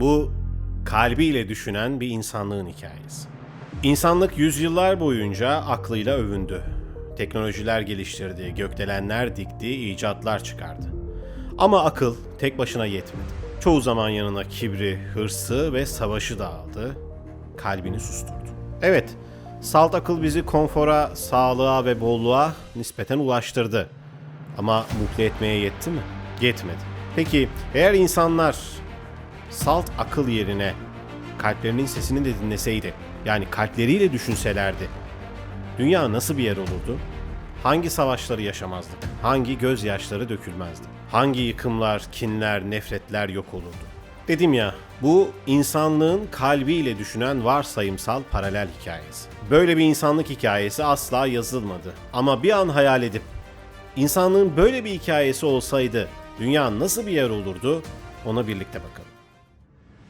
Bu kalbiyle düşünen bir insanlığın hikayesi. İnsanlık yüzyıllar boyunca aklıyla övündü. Teknolojiler geliştirdi, gökdelenler dikti, icatlar çıkardı. Ama akıl tek başına yetmedi. Çoğu zaman yanına kibri, hırsı ve savaşı da aldı, kalbini susturdu. Evet, salt akıl bizi konfora, sağlığa ve bolluğa nispeten ulaştırdı. Ama mutlu etmeye yetti mi? Yetmedi. Peki eğer insanlar salt akıl yerine kalplerinin sesini de dinleseydi, yani kalpleriyle düşünselerdi, dünya nasıl bir yer olurdu? Hangi savaşları yaşamazdık? Hangi gözyaşları dökülmezdi? Hangi yıkımlar, kinler, nefretler yok olurdu? Dedim ya, bu insanlığın kalbiyle düşünen varsayımsal paralel hikayesi. Böyle bir insanlık hikayesi asla yazılmadı. Ama bir an hayal edip insanlığın böyle bir hikayesi olsaydı dünya nasıl bir yer olurdu? Ona birlikte bakalım.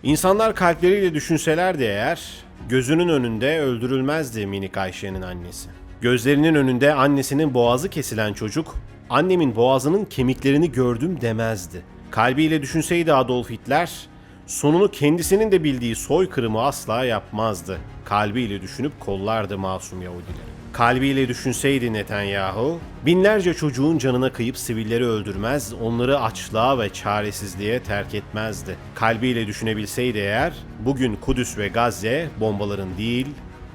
İnsanlar kalpleriyle düşünselerdi eğer, gözünün önünde öldürülmezdi minik Ayşe'nin annesi. Gözlerinin önünde annesinin boğazı kesilen çocuk, annemin boğazının kemiklerini gördüm demezdi. Kalbiyle düşünseydi Adolf Hitler, sonunu kendisinin de bildiği soykırımı asla yapmazdı. Kalbiyle düşünüp kollardı masum Yahudileri. Kalbiyle düşünseydi Netanyahu, binlerce çocuğun canına kıyıp sivilleri öldürmez, onları açlığa ve çaresizliğe terk etmezdi. Kalbiyle düşünebilseydi eğer, bugün Kudüs ve Gazze bombaların değil,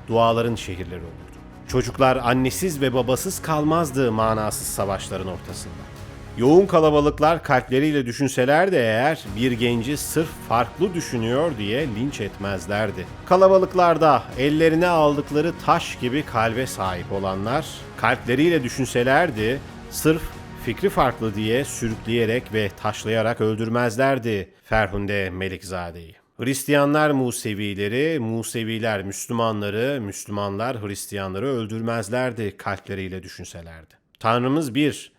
duaların şehirleri olurdu. Çocuklar annesiz ve babasız kalmazdı manasız savaşların ortasında. Yoğun kalabalıklar kalpleriyle düşünseler de eğer bir genci sırf farklı düşünüyor diye linç etmezlerdi. Kalabalıklarda ellerine aldıkları taş gibi kalbe sahip olanlar kalpleriyle düşünselerdi sırf fikri farklı diye sürükleyerek ve taşlayarak öldürmezlerdi Ferhunde Melikzade'yi. Hristiyanlar Musevileri, Museviler Müslümanları, Müslümanlar Hristiyanları öldürmezlerdi kalpleriyle düşünselerdi. Tanrımız bir,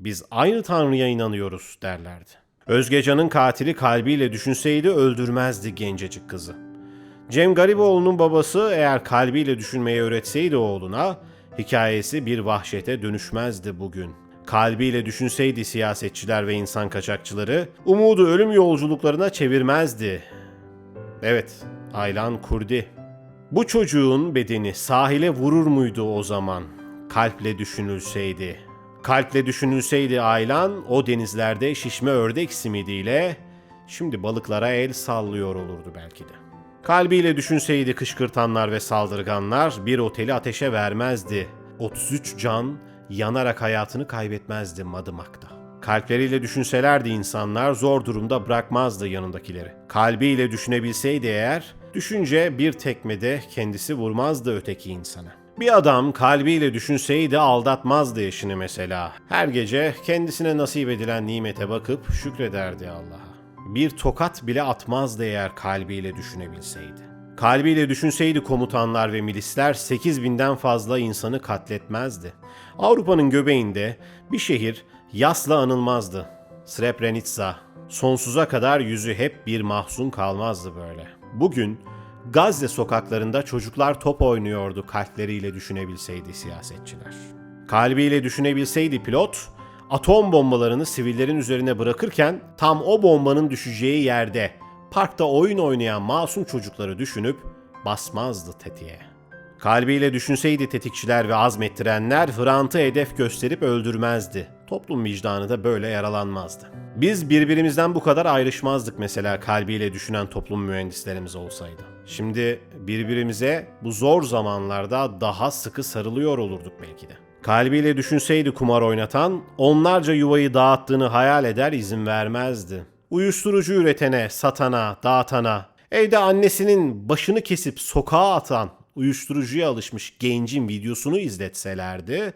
biz aynı Tanrı'ya inanıyoruz derlerdi. Özgecan'ın katili kalbiyle düşünseydi öldürmezdi gencecik kızı. Cem Gariboğlu'nun babası eğer kalbiyle düşünmeyi öğretseydi oğluna, hikayesi bir vahşete dönüşmezdi bugün. Kalbiyle düşünseydi siyasetçiler ve insan kaçakçıları, umudu ölüm yolculuklarına çevirmezdi. Evet, Aylan Kurdi. Bu çocuğun bedeni sahile vurur muydu o zaman? Kalple düşünülseydi. Kalple düşünülseydi Aylan o denizlerde şişme ördek simidiyle şimdi balıklara el sallıyor olurdu belki de. Kalbiyle düşünseydi kışkırtanlar ve saldırganlar bir oteli ateşe vermezdi. 33 can yanarak hayatını kaybetmezdi Madımak'ta. Kalpleriyle düşünselerdi insanlar zor durumda bırakmazdı yanındakileri. Kalbiyle düşünebilseydi eğer, düşünce bir tekmede kendisi vurmazdı öteki insana. Bir adam kalbiyle düşünseydi aldatmazdı eşini mesela. Her gece kendisine nasip edilen nimete bakıp şükrederdi Allah'a. Bir tokat bile atmazdı eğer kalbiyle düşünebilseydi. Kalbiyle düşünseydi komutanlar ve milisler 8 binden fazla insanı katletmezdi. Avrupa'nın göbeğinde bir şehir yasla anılmazdı. Srebrenica, sonsuza kadar yüzü hep bir mahzun kalmazdı böyle. Bugün Gazze sokaklarında çocuklar top oynuyordu kalpleriyle düşünebilseydi siyasetçiler. Kalbiyle düşünebilseydi pilot, atom bombalarını sivillerin üzerine bırakırken tam o bombanın düşeceği yerde parkta oyun oynayan masum çocukları düşünüp basmazdı tetiğe. Kalbiyle düşünseydi tetikçiler ve azmettirenler Hrant'ı hedef gösterip öldürmezdi. Toplum vicdanı da böyle yaralanmazdı. Biz birbirimizden bu kadar ayrışmazdık mesela kalbiyle düşünen toplum mühendislerimiz olsaydı. Şimdi birbirimize bu zor zamanlarda daha sıkı sarılıyor olurduk belki de. Kalbiyle düşünseydi kumar oynatan, onlarca yuvayı dağıttığını hayal eder izin vermezdi. Uyuşturucu üretene, satana, dağıtana, evde annesinin başını kesip sokağa atan, uyuşturucuya alışmış gencin videosunu izletselerdi,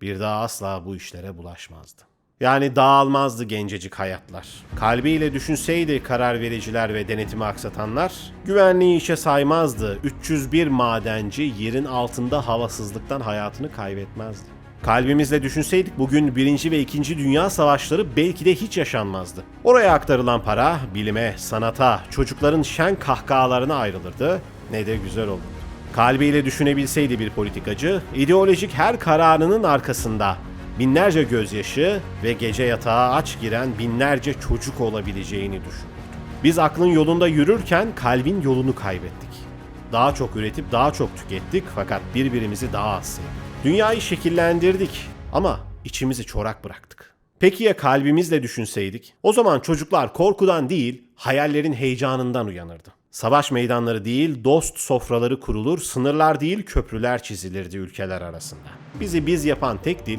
bir daha asla bu işlere bulaşmazdı. Yani dağılmazdı gencecik hayatlar. Kalbiyle düşünseydi karar vericiler ve denetimi aksatanlar, güvenliği işe saymazdı. 301 madenci yerin altında havasızlıktan hayatını kaybetmezdi. Kalbimizle düşünseydik bugün 1. ve 2. Dünya Savaşları belki de hiç yaşanmazdı. Oraya aktarılan para bilime, sanata, çocukların şen kahkahalarına ayrılırdı. Ne de güzel olurdu. Kalbiyle düşünebilseydi bir politikacı, ideolojik her kararının arkasında binlerce gözyaşı ve gece yatağa aç giren binlerce çocuk olabileceğini düşünürdü. Biz aklın yolunda yürürken kalbin yolunu kaybettik. Daha çok üretip daha çok tükettik fakat birbirimizi daha az sevdik. Dünyayı şekillendirdik ama içimizi çorak bıraktık. Peki ya kalbimizle düşünseydik? O zaman çocuklar korkudan değil, hayallerin heyecanından uyanırdı. Savaş meydanları değil, dost sofraları kurulur, sınırlar değil, köprüler çizilirdi ülkeler arasında. Bizi biz yapan tek dil,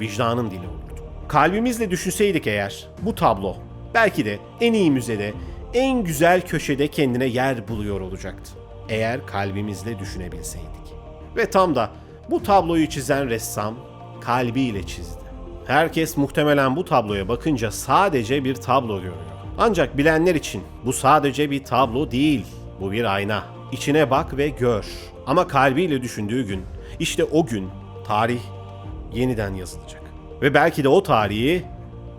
vicdanın dili olurdu. Kalbimizle düşünseydik eğer, bu tablo belki de en iyi müzede, en güzel köşede kendine yer buluyor olacaktı. Eğer kalbimizle düşünebilseydik. Ve tam da bu tabloyu çizen ressam kalbiyle çizdi. Herkes muhtemelen bu tabloya bakınca sadece bir tablo görüyor. Ancak bilenler için bu sadece bir tablo değil, bu bir ayna. İçine bak ve gör. Ama kalbiyle düşündüğü gün, işte o gün tarih yeniden yazılacak. Ve belki de o tarihi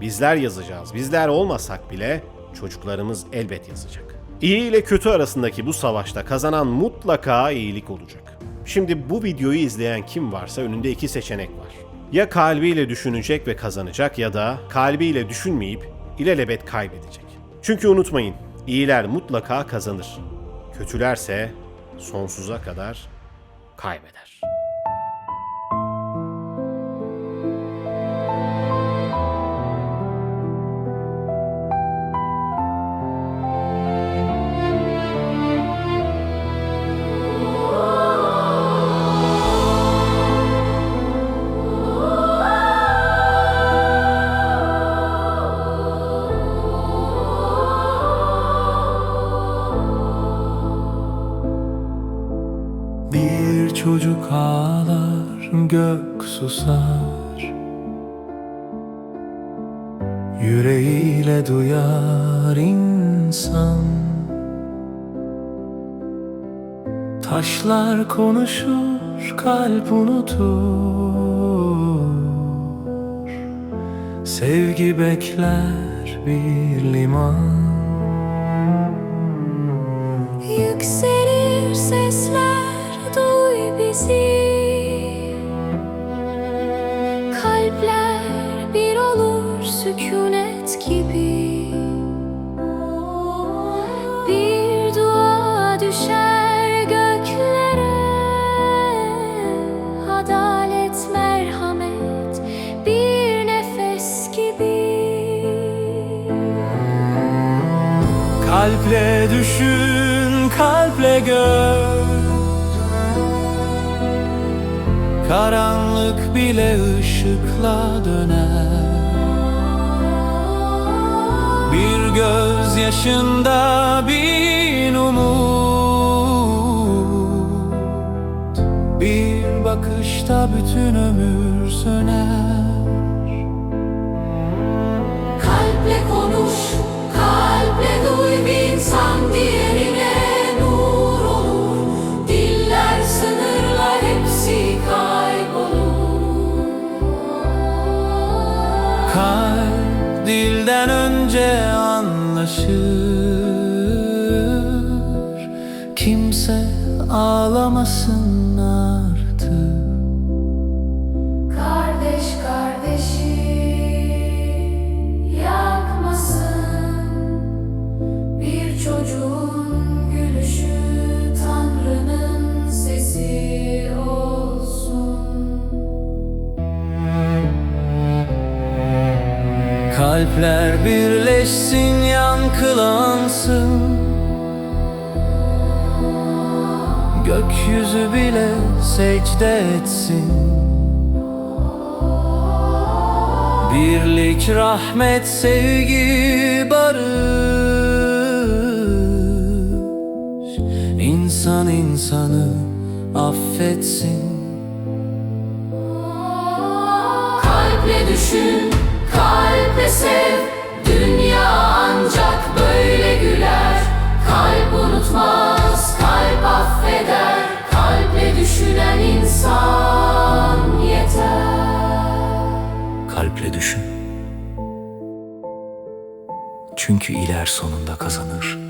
bizler yazacağız. Bizler olmasak bile çocuklarımız elbet yazacak. İyi ile kötü arasındaki bu savaşta kazanan mutlaka iyilik olacak. Şimdi bu videoyu izleyen kim varsa önünde iki seçenek var. Ya kalbiyle düşünecek ve kazanacak ya da kalbiyle düşünmeyip ilelebet kaybedecek. Çünkü unutmayın, iyiler mutlaka kazanır. Kötülerse sonsuza kadar kaybeder. Yüreğiyle duyar insan. Taşlar konuşur, kalp unutur. Sevgi bekler bir liman düşün, kalple gör. Karanlık bile ışıkla döner. Bir göz yaşında bin umut. Bir bakışta bütün ömür söner ağlamasın artık Kardeş kardeşi yakmasın. Bir çocuğun gülüşü Tanrı'nın sesi olsun. Kalpler birleşsin yankılansın Gökyüzü bile secde etsin. Birlik, rahmet, sevgi, barış. İnsan insanı affetsin. Kalple düşün, Çünkü iler sonunda kazanır.